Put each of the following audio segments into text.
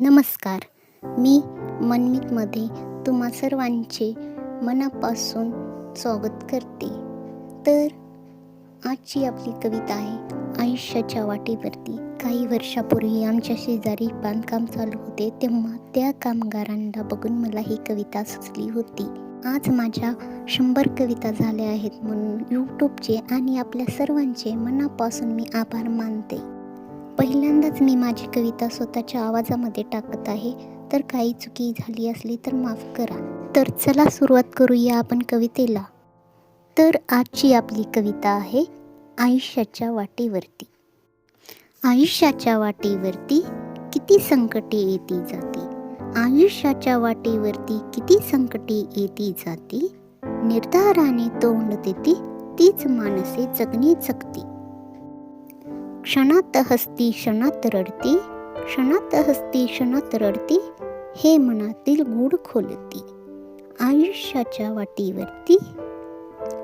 नमस्कार. मी मनमितमध्ये तुम्हा सर्वांचे मनापासून स्वागत करते. तर आजची आपली कविता आहे आयुष्याच्या वाटेवरती. काही वर्षापूर्वी आमच्या शेजारी बांधकाम चालू होते तेव्हा त्या कामगारांना बघून मला ही कविता सुचली होती. आज माझ्या शंभर कविता झाल्या आहेत म्हणून यूट्यूबचे आणि आपल्या सर्वांचे मनापासून मी आभार मानते. पहिल्यांदाच मी माझी कविता स्वतःच्या आवाजामध्ये टाकत आहे. तर काही चुकी झाली असली तर माफ करा. तर चला सुरुवात करूया आपण कवितेला. तर आजची आपली कविता आहे आयुष्याच्या वाटेवरती. आयुष्याच्या वाटेवरती किती संकटे येती जाती? आयुष्याच्या वाटेवरती किती संकटे येती जाती? निर्धाराने तोंड देती तीच माणसे जगणे जगती. क्षणात हसती क्षणात रडती क्षणात हसती क्षणात रडती हे मनातील गूढ खोलती. आयुष्याच्या वाटीवरती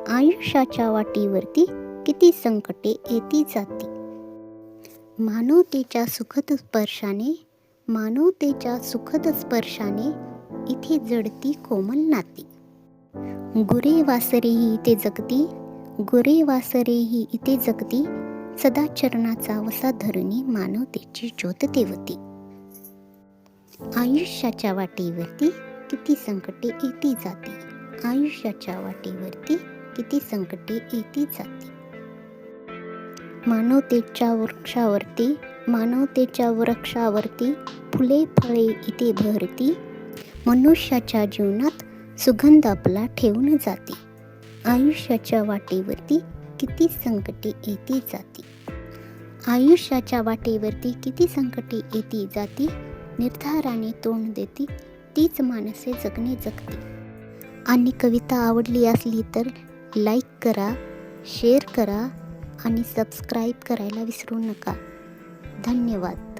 आयुष्याच्या वाटीवरती किती संकटे येती जाती. मानवतेच्या सुखद स्पर्शाने मानवतेच्या सुखद स्पर्शाने इथे जडती कोमल नाती. गुरे वासरेही इथे जगती गुरे वासरेही इथे जगती सदा चरणाचा वसा धरणी मानवतेची ज्योत देवती. आयुष्याच्या वाटेवरती किती संकटे येती जाते? आयुष्याच्या वाटेवरती किती संकटे येती जाते? मानवतेच्या वृक्षावरती मानवतेच्या वृक्षावरती फुले फळे इथे भरती मनुष्याच्या जीवनात सुगंध आपला ठेवून जाते. आयुष्याच्या वाटेवरती किती संकटे येती जाते? आयुष्याच्या वाटेवरती किती संकटे येती जाती निर्धाराने तोंड देती तीच माणसे जगणे जगते. आणि कविता आवडली असली तर लाईक करा शेअर करा आणि सबस्क्राईब करायला विसरू नका. धन्यवाद.